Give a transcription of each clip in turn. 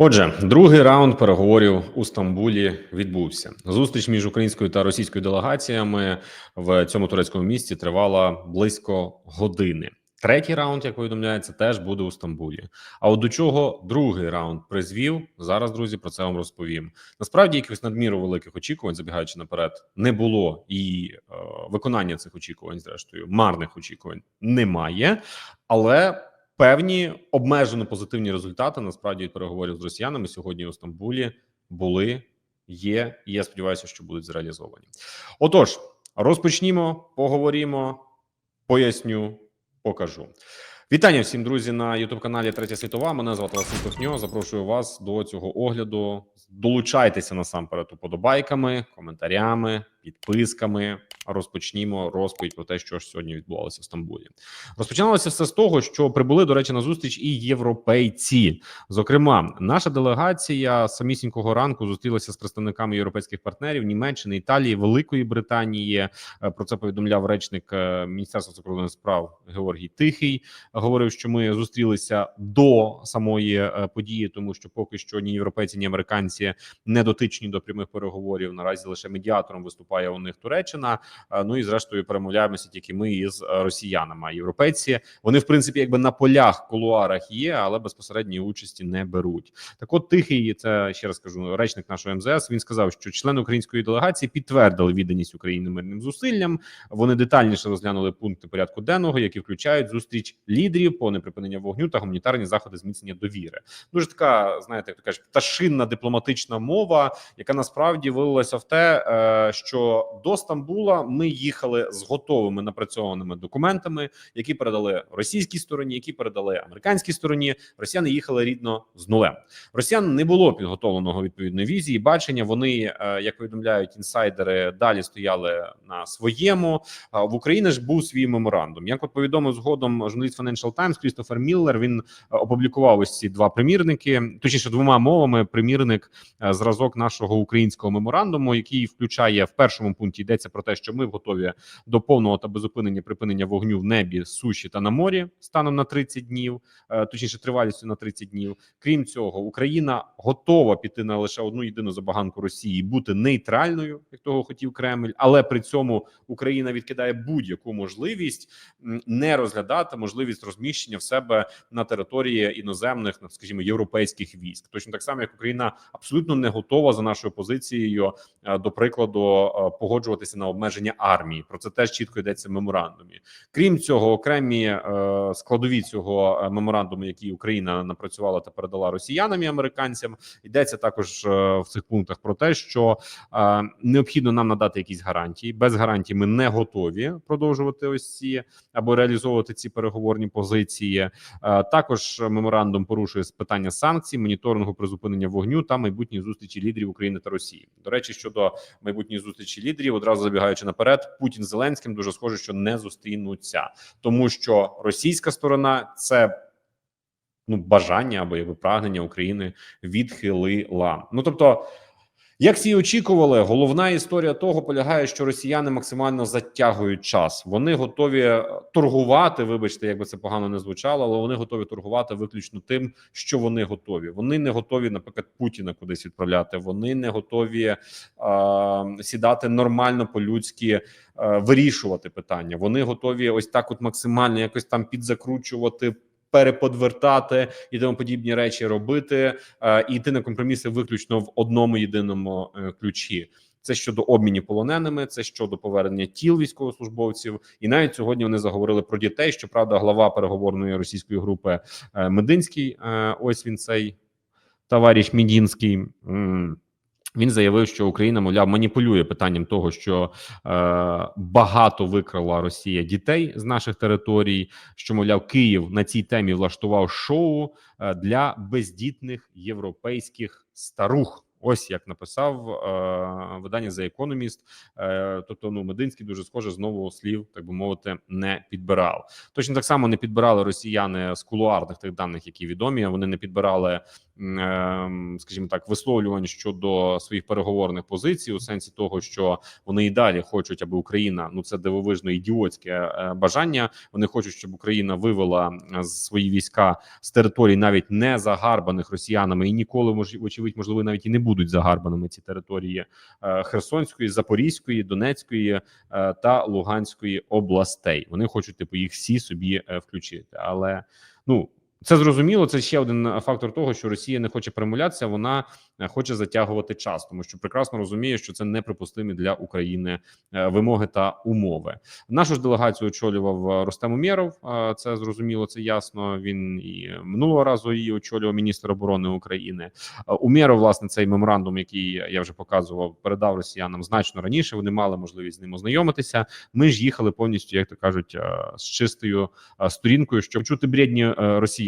Отже, другий раунд переговорів у Стамбулі відбувся. Зустріч між українською та російською делегаціями в цьому турецькому місті тривала близько години. Третій раунд, як повідомляється, теж буде у Стамбулі. А от до чого другий раунд призвів зараз, друзі, про це вам розповім. Насправді, якихось надміру великих очікувань, забігаючи наперед, не було і е, виконання цих очікувань, зрештою, марних очікувань немає, але певні обмежено позитивні результати насправді від переговорів з росіянами сьогодні у Стамбулі були, є, і я сподіваюся, що будуть зреалізовані. Отож, розпочнімо, поговоримо, поясню, покажу. Вітання всім, друзі, на youtube каналі Третя світова. Мене звати Василь Кохньо. Запрошую вас до цього огляду. Долучайтеся насамперед уподобайками, коментарями, підписками. Розпочнімо розповідь про те, що ж сьогодні відбувалося в Стамбулі. Розпочиналося все з того, що прибули до речі на зустріч і європейці. Зокрема, наша делегація самісінького ранку зустрілася з представниками європейських партнерів Німеччини, Італії, Великої Британії. Е, Про це повідомляв речник е, Міністерства закордонних справ Георгій Тихий. Говорив, що ми зустрілися до самої е, події, тому що поки що ні європейці, ні американці не дотичні до прямих переговорів. Наразі лише медіатором виступає у них Туреччина. Е, Ну і зрештою перемовляємося тільки ми із росіянами. Європейці вони в принципі якби на полях кулуарах є, але безпосередньої участі не беруть. Так, от тихий, це ще раз кажу, речник нашого МЗС. Він сказав, що члени української делегації підтвердили відданість України мирним зусиллям. Вони детальніше розглянули пункти порядку денного, які включають зустріч лідерів по неприпинення вогню та гуманітарні заходи зміцнення довіри. Дуже така, знаєте, як то кажуть, пташинна дипломатична мова, яка насправді вилилася в те, е, що до Стамбула ми їхали з готовими напрацьованими документами, які передали російській стороні, які передали американській стороні. Росіяни їхали рідно з нулем. Росіян не було підготовленого відповідної візії. Бачення вони, е, як повідомляють інсайдери, далі стояли на своєму. В Україні ж був свій меморандум. Як от повідомив згодом журналіст Financial Times Крістофер Міллер, він е, опублікував ось ці два примірники, точніше двома мовами. Примірник е, зразок нашого українського меморандуму, який включає в першому пункті йдеться про те, що ми готові до повного та безупинення припинення вогню в небі, суші та на морі станом на 30 днів, е, точніше тривалістю на 30 днів. Крім цього, Україна готова піти на лише одну єдину забаганку Росії, бути нейтральною, як того хотів Кремль, але при цьому Україна відкидає будь-яку можливість не розглядати можливість розміщення в себе на території іноземних, ну, скажімо, європейських військ. Точно так само, як Україна абсолютно не готова за нашою позицією, е, до прикладу, е, погоджуватися на обмеження армії. Про це теж чітко йдеться в меморандумі. Крім цього, окремі е, складові цього е, меморандуму, які Україна напрацювала та передала росіянам і американцям, йдеться також е, в цих пунктах про те, що е, необхідно нам надати якісь гарантії. Без гарантій ми не готові продовжувати ось ці або реалізовувати ці переговорні позиції. Е, також меморандум порушує питання санкцій, моніторингу призупинення вогню та майбутніх зустрічі лідерів України та Росії. До речі, щодо майбутньої зустрічі лідерів, одразу забігаючи наперед, Путін з Зеленським дуже схоже, що не зустрінуться, тому що російська сторона це. Ну, бажання або якби прагнення України відхилила. Ну тобто, як всі очікували, головна історія того полягає, що росіяни максимально затягують час. Вони готові торгувати. Вибачте, якби це погано не звучало, але вони готові торгувати виключно тим, що вони готові. Вони не готові, наприклад, Путіна кудись відправляти. Вони не готові е, сідати нормально по-людськи, е, вирішувати питання. Вони готові ось так, от максимально якось там підзакручувати. Переподвертати і тому подібні речі робити е, і йти на компроміси виключно в одному єдиному е, ключі. Це щодо обмінів полоненими, це щодо повернення тіл військовослужбовців, і навіть сьогодні вони заговорили про дітей. Щоправда, глава переговорної російської групи е, Мединський, ось він цей товариш Мідінський. Він заявив, що Україна, мовляв, маніпулює питанням того, що е, багато викрала Росія дітей з наших територій. Що мовляв, Київ на цій темі влаштував шоу е, для бездітних європейських старух. Ось як написав е, видання The Economist. Е, тобто, ну Мединський дуже схоже знову слів, так би мовити, не підбирав. Точно так само не підбирали росіяни з кулуарних тих даних, які відомі. Вони не підбирали скажімо так, висловлювань щодо своїх переговорних позицій, у сенсі того, що вони і далі хочуть, аби Україна ну це дивовижно ідіотське е, бажання. Вони хочуть, щоб Україна вивела е, свої війська з територій, навіть не загарбаних росіянами, і ніколи мож, вочевидь, можливо, навіть і не будуть загарбаними ці території е, Херсонської, Запорізької, Донецької та Луганської областей. Вони хочуть типу їх всі собі включити, але ну. Це зрозуміло. Це ще один е, фактор того, що Росія не хоче примулятися, вона е, хоче затягувати час, тому що прекрасно розуміє, що це неприпустимі для України е, вимоги та умови. Нашу ж делегацію очолював Рустем Умєров. Це зрозуміло, це ясно. Він і минулого разу її очолював міністр оборони України. Умєров, власне, цей меморандум, який я вже показував, передав росіянам значно раніше. Вони мали можливість з ним ознайомитися. Ми ж їхали повністю, як то кажуть, з чистою сторінкою, щоб чути бредні е,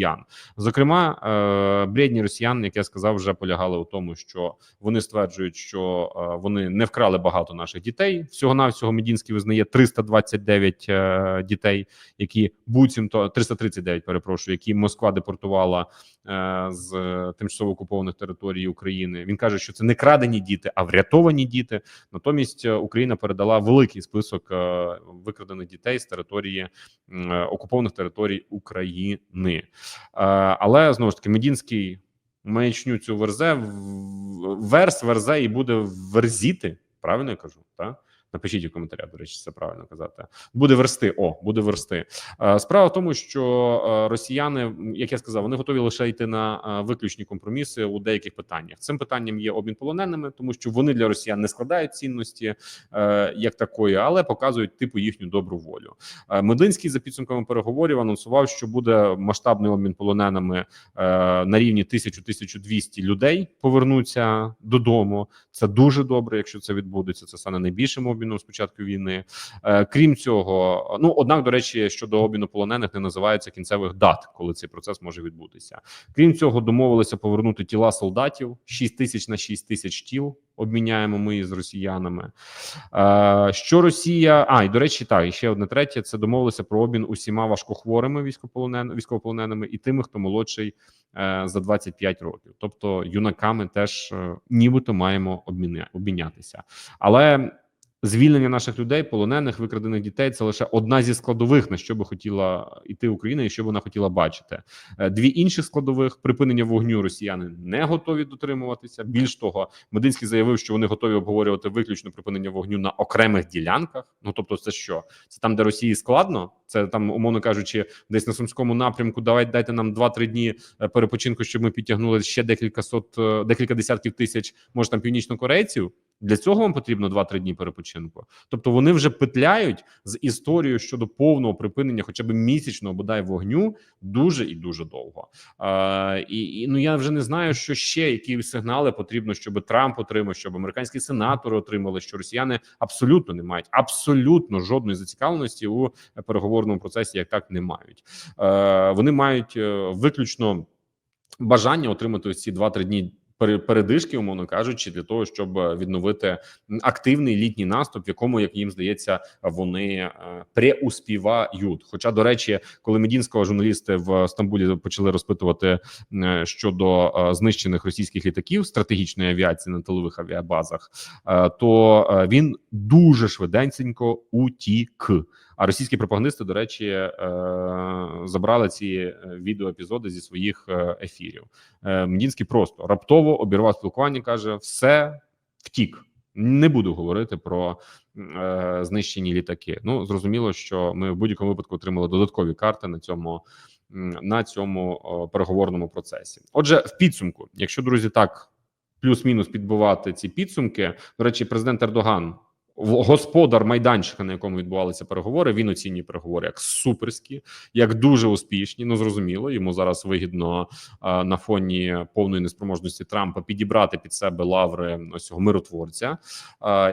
росіян. Зокрема, е, бредні росіян, як я сказав, вже полягали у тому, що вони стверджують, що е, вони не вкрали багато наших дітей. Всього навсього Медінський визнає 329 е, дітей, які буцімто 339, перепрошую, які Москва депортувала з тимчасово окупованих територій України. Він каже, що це не крадені діти, а врятовані діти. Натомість Україна передала великий список викрадених дітей з території окупованих територій України. Е, Але знову ж таки, Медінський маячню цю верзе верс, верзе і буде верзіти. Правильно я кажу? Так? Напишіть у коментарях, до речі, це правильно казати. Буде версти. О, буде версти. Е, Справа в тому, що е, росіяни, як я сказав, вони готові лише йти на е, виключні компроміси у деяких питаннях. Цим питанням є обмін полоненими, тому що вони для росіян не складають цінності як такої, але показують типу їхню добру волю. Мединський за підсумками переговорів анонсував, що буде масштабний обмін полоненими на рівні 1000-1200 людей повернуться додому. Це дуже добре, якщо це відбудеться. Це стане найбільшим обміном з початку війни. Е, крім цього, ну однак, до речі, щодо обміну полонених не називається кінцевих дат, коли цей процес може відбутися. Крім цього, домовилися повернути тіла солдатів 6 тисяч на 6 тисяч тіл. Обміняємо ми з росіянами. Е, що Росія, а і до речі, так і ще одне третє. Це домовилися про обмін усіма важкохворими військополонен... військовополоненими і тими, хто молодший е, за 25 років. Тобто юнаками теж нібито маємо обміня... обмінятися. Але звільнення наших людей, полонених, викрадених дітей це лише одна зі складових, на що би хотіла йти Україна, і що вона хотіла бачити. Е, Дві інші складових припинення вогню росіяни не готові дотримуватися. Більш того, Мединський заявив, що вони готові обговорювати виключно припинення вогню на окремих ділянках. Ну тобто, це що? Це там, де Росії складно. Це там, умовно кажучи, десь на сумському напрямку. Давайте дайте нам 2-3 дні е, перепочинку, щоб ми підтягнули ще декілька сот, е, декілька десятків тисяч, може там північнокорейців. Для цього вам потрібно 2-3 дні перепочинку. Тобто вони вже петляють з історією щодо повного припинення, хоча б місячного бодай вогню, дуже і дуже довго. Е, і, ну я вже не знаю, що ще які сигнали потрібно, щоб Трамп отримав, щоб американські сенатори отримали, що росіяни абсолютно не мають абсолютно жодної зацікавленості у переговорному процесі, як так не мають. Е, вони мають е, виключно бажання отримати ось ці 2-3 дні. Пере- Передишки, умовно кажучи, для того, щоб е, відновити активний літній наступ, в якому, як їм здається, вони е, преуспівають. Хоча, до речі, коли медінського журналісти в Стамбулі почали розпитувати е, щодо знищених російських літаків стратегічної авіації на тилових авіабазах, то він дуже швиденько утік. А російські пропагандисти, до речі, е, забрали ці е, відеоепізоди зі своїх е, ефірів. Е, Медінський просто раптово обірвав спілкування. каже: все втік. Не буду говорити про е, знищені літаки. Ну зрозуміло, що ми в будь-якому випадку отримали додаткові карти на цьому на цьому о, переговорному процесі. Отже, в підсумку, якщо друзі, так плюс-мінус підбивати ці підсумки, до речі, президент Ердоган. Господар майданчика, на якому відбувалися переговори, він оцінює переговори як суперські, як дуже успішні. Ну зрозуміло, йому зараз вигідно на фоні повної неспроможності Трампа підібрати під себе лаври ось цього миротворця.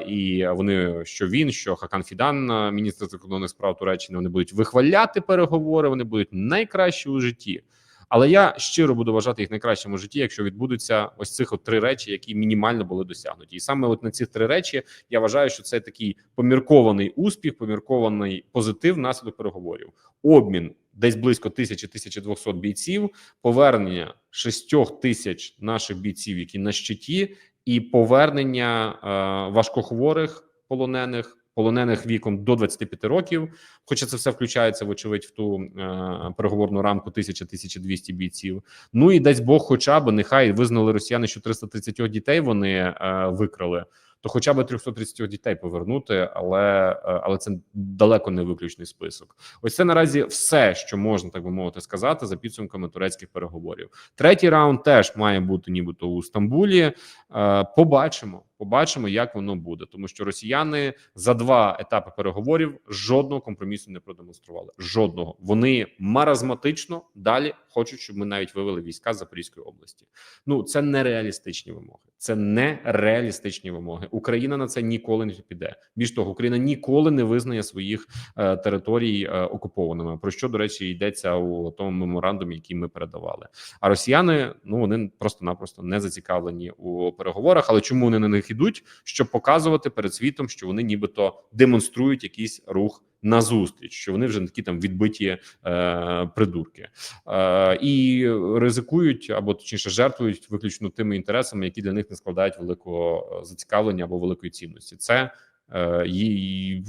І вони, що він, що Хакан Фідан, міністр закордонних справ Туреччини, вони будуть вихваляти переговори. Вони будуть найкращі у житті. Але я щиро буду вважати їх найкращим у житті, якщо відбудуться ось цих от три речі, які мінімально були досягнуті. І саме от на ці три речі я вважаю, що це такий поміркований успіх, поміркований позитив внаслідок переговорів. Обмін десь близько 1000-1200 бійців, повернення 6 тисяч наших бійців, які на щиті, і повернення е, важкохворих полонених. Полонених віком до 25 років, хоча це все включається, вочевидь, в ту е, переговорну рамку 1000-1200 бійців. Ну і дасть Бог, хоча б нехай визнали росіяни, що 330 дітей вони е, викрали. То хоча б 330 дітей повернути, але е, але це далеко не виключний список. Ось це наразі все, що можна так би мовити сказати за підсумками турецьких переговорів. Третій раунд теж має бути, нібито у Стамбулі. Е, Побачимо, побачимо, як воно буде, тому що росіяни за два етапи переговорів жодного компромісу не продемонстрували. Жодного вони маразматично далі хочуть, щоб ми навіть вивели війська з Запорізької області. Ну це нереалістичні вимоги. Це нереалістичні вимоги. Україна на це ніколи не піде. Більш того, Україна ніколи не визнає своїх е, територій е, окупованими. Про що до речі йдеться у тому меморандумі, який ми передавали. А росіяни ну вони просто-напросто не зацікавлені у переговорах. Але чому вони на них ідуть? Щоб показувати перед світом, що вони нібито демонструють якийсь рух назустріч, що вони вже не такі там відбиті е, придурки е, і ризикують або точніше жертвують виключно тими інтересами, які для них не складають великого зацікавлення або великої цінності. Це е,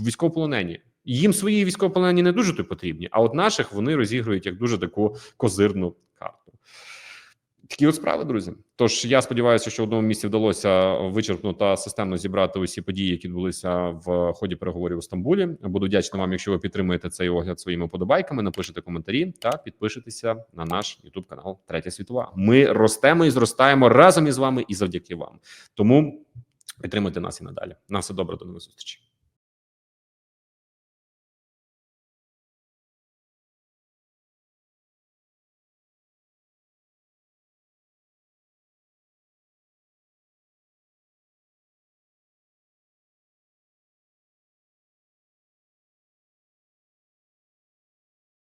військовополонені. Їм свої військовополонені не дуже то потрібні, а от наших вони розігрують як дуже таку козирну. Такі от справи, друзі. Тож я сподіваюся, що в одному місці вдалося вичерпно та системно зібрати усі події, які відбулися в ході переговорів у Стамбулі. Буду вдячний вам, якщо ви підтримуєте цей огляд своїми подобайками, напишете коментарі та підпишетеся на наш Ютуб канал Третя Світова. Ми ростемо і зростаємо разом із вами і завдяки вам. Тому підтримуйте нас і надалі. На все добре, до нових зустрічей.